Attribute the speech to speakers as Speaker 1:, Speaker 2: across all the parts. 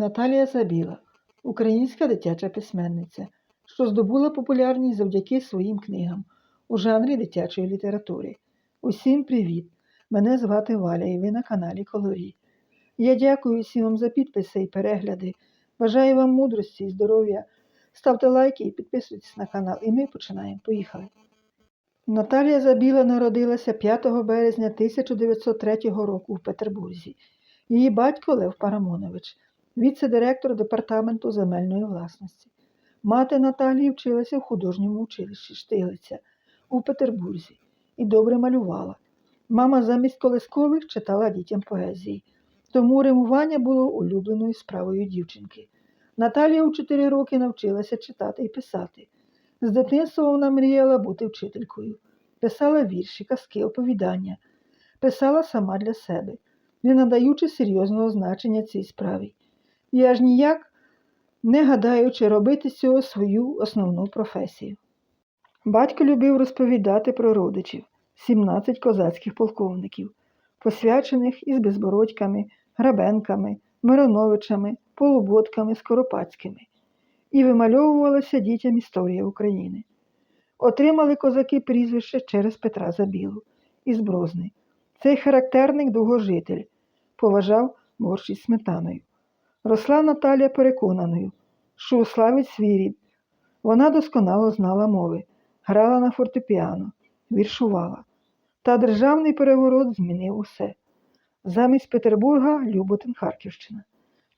Speaker 1: Наталія Забіла, українська дитяча письменниця, що здобула популярність завдяки своїм книгам у жанрі дитячої літератури. Усім привіт! Мене звати Валя і ви на каналі Колорі. Я дякую всім вам за підписи і перегляди. Бажаю вам мудрості і здоров'я. Ставте лайки і підписуйтесь на канал, і ми починаємо. Поїхали. Наталія Забіла народилася 5 березня 1903 року в Петербурзі. Її батько Лев Парамонович, віце-директор департаменту земельної власності. Мати Наталії вчилася в художньому училищі Штиглиця у Петербурзі і добре малювала. Мама замість колискових читала дітям поезії, тому римування було улюбленою справою дівчинки. Наталія у 4 роки навчилася читати і писати. З дитинства вона мріяла бути вчителькою, писала вірші, казки, оповідання, писала сама для себе, не надаючи серйозного значення цій справі. І аж ніяк не гадаючи робити з цього свою основну професію. Батько любив розповідати про родичів 17 козацьких полковників, посвячених із безбородьками, грабенками, Мироновичами, полуботками, скоропадськими, і вимальовувалася дітям історія України. Отримали козаки прізвище через Петра Забілу із Брозни. Цей характерник довгожитель поважав борщ сметаною. Росла Наталія переконаною, що уславить свій рід. Вона досконало знала мови, грала на фортепіано, віршувала. Та державний переворот змінив усе. Замість Петербурга Люботин Харківщина.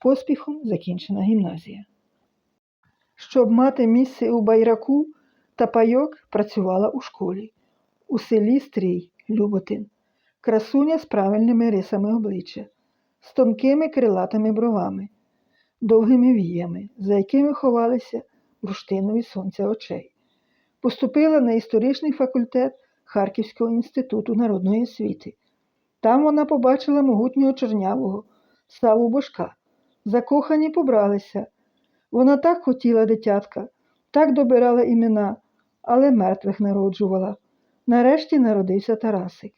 Speaker 1: Поспіхом закінчена гімназія. Щоб мати місце у байраку та пайок працювала у школі, у селі Стрій, Люботин, красуня з правильними рисами обличчя, з тонкими крилатими бровами, довгими віями, за якими ховалися бурштинові сонця очей. Поступила на історичний факультет Харківського інституту народної освіти. Там вона побачила могутнього чорнявого Саву Бошка. Закохані побралися. Вона так хотіла дитятка, так добирала імена, але мертвих народжувала. Нарешті народився Тарасик.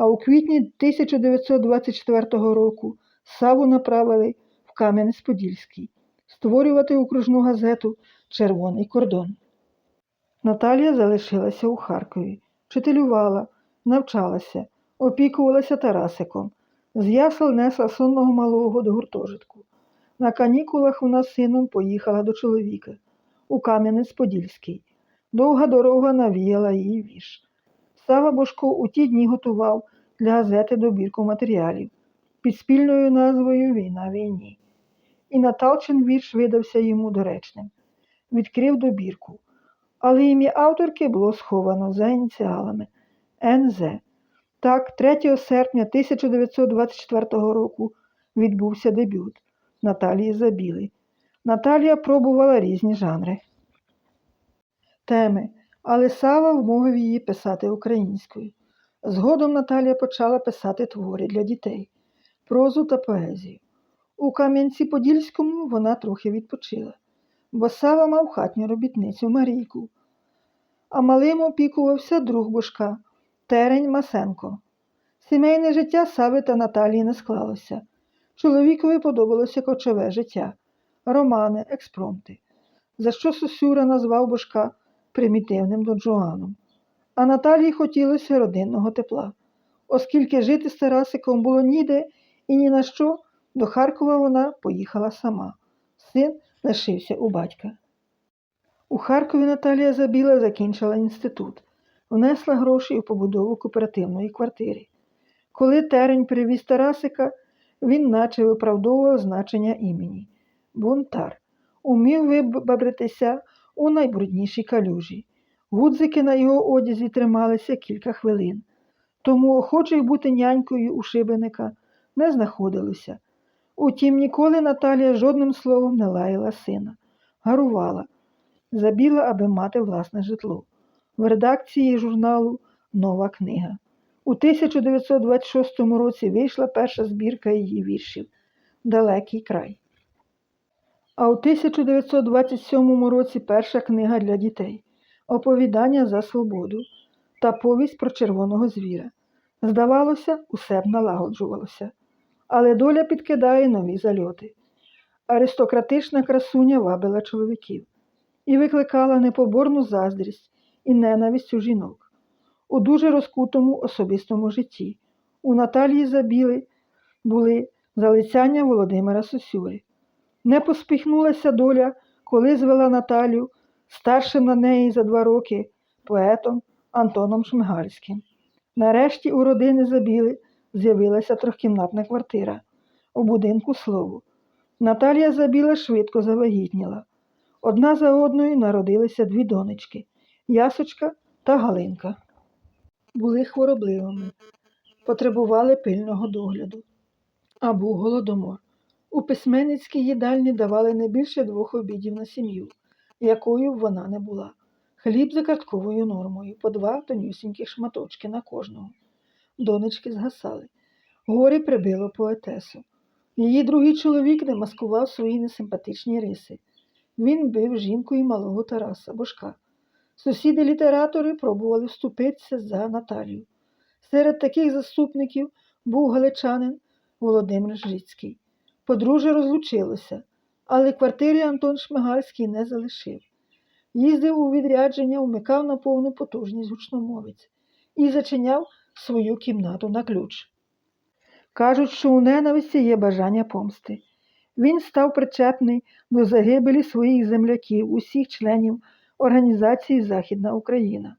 Speaker 1: А у квітні 1924 року Саву направили в Кам'янець-Подільський створювати окружну газету Червоний кордон. Наталія залишилася у Харкові, вчителювала, навчалася, опікувалася Тарасиком. З ясел несла сонного малого до гуртожитку. На канікулах вона з сином поїхала до чоловіка у Кам'янець-Подільський. Довга дорога навіяла її віж. Сава Бошко у ті дні готував для газети добірку матеріалів під спільною назвою Війна війні. І Наталчин вірш видався йому доречним. Відкрив добірку. Але ім'я авторки було сховано за ініціалами НЗ. Так, 3 серпня 1924 року відбувся дебют Наталії Забіли. Наталія пробувала різні жанри теми, але Сава вмовив її писати українською. Згодом Наталія почала писати твори для дітей, прозу та поезію. У Кам'янці-Подільському вона трохи відпочила, бо Сава мав хатню робітницю Марійку, а малим опікувався друг Бошка Терень Масенко. Сімейне життя Сави та Наталії не склалося. Чоловікові подобалося кочове життя, романи, експромти, за що Сосюра назвав Бошка примітивним донжуаном. А Наталії хотілося родинного тепла. Оскільки жити з Тарасиком було ніде і ні на що, до Харкова вона поїхала сама. Син лишився у батька. У Харкові Наталія Забіла закінчила інститут, внесла гроші у побудову кооперативної квартири. Коли терень привіз Тарасика, він наче виправдовував значення імені. Бунтар умів вибабритися у найбруднішій калюжі. Гудзики на його одязі трималися кілька хвилин, тому охочих бути нянькою у шибеника не знаходилося. Утім, ніколи Наталія жодним словом не лаяла сина, гарувала, забіла, аби мати власне житло. В редакції журналу Нова книга. У 1926 році вийшла перша збірка її віршів Далекий край. А у 1927 році перша книга для дітей Оповідання за свободу та повість про червоного звіра. Здавалося, усе б налагоджувалося, але доля підкидає нові зальоти. Аристократична красуня вабила чоловіків і викликала непоборну заздрість і ненависть у жінок. У дуже розкутому особистому житті у Наталії Забіли були залицяння Володимира Сосюри. Не поспіхнулася доля, коли звела Наталю старшим на неї за два роки поетом Антоном Шмигальським. Нарешті у родини Забіли з'явилася трьохкімнатна квартира у будинку слову. Наталія Забіла швидко завагітніла. Одна за одною народилися дві донечки Ясочка та Галинка. Були хворобливими, потребували пильного догляду. А був голодомор. У письменницькій їдальні давали не більше двох обідів на сім'ю, якою б вона не була. Хліб за картковою нормою, по два тонюсіньких шматочки на кожного. Донечки згасали. Горі прибило поетесу. Її другий чоловік не маскував свої несимпатичні риси. Він бив жінкою малого Тараса Бошка. Сусіди-літератори пробували вступитися за Наталію. Серед таких заступників був галичанин Володимир Жицький. Подружжя розлучилося, але квартири Антон Шмигальський не залишив. Їздив у відрядження, вмикав на повну потужність гучномовець і зачиняв свою кімнату на ключ. Кажуть, що у ненависті є бажання помсти. Він став причетний до загибелі своїх земляків, усіх членів організації Західна Україна.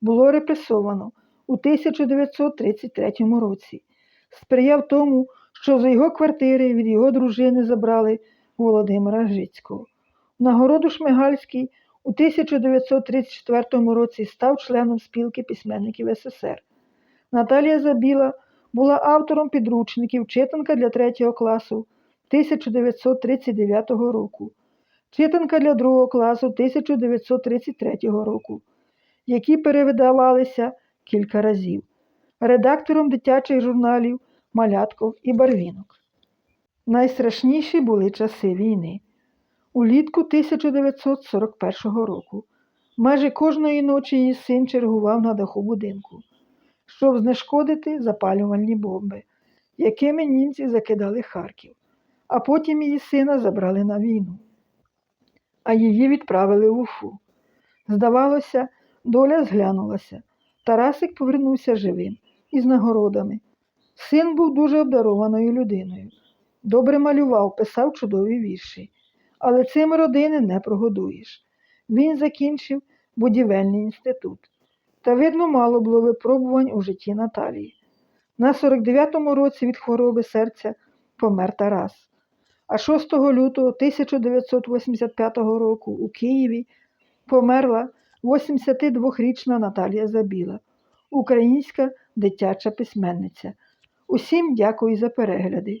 Speaker 1: Було репресовано у 1933 році. Сприяв тому, що з його квартири від його дружини забрали Володимира Жицького. Нагороду Шмигальський у 1934 році став членом спілки письменників СССР. Наталія Забіла була автором підручників читанка для 3 класу 1939 року, читанка для 2 класу 1933 року, які перевидавалися кілька разів, редактором дитячих журналів Малятков і Барвінок. Найстрашніші були часи війни. Улітку 1941 року майже кожної ночі її син чергував на даху будинку, щоб знешкодити запалювальні бомби, якими німці закидали Харків, а потім її сина забрали на війну, а її відправили в Уфу. Здавалося, доля зглянулася. Тарасик повернувся живим із нагородами. Син був дуже обдарованою людиною. Добре малював, писав чудові вірші. Але цим родини не прогодуєш. Він закінчив будівельний інститут. Та, видно, мало було випробувань у житті Наталії. На 49-му році від хвороби серця помер Тарас. А 6 лютого 1985 року у Києві померла 82-річна Наталія Забіла, українська дитяча письменниця. Усім дякую за перегляди.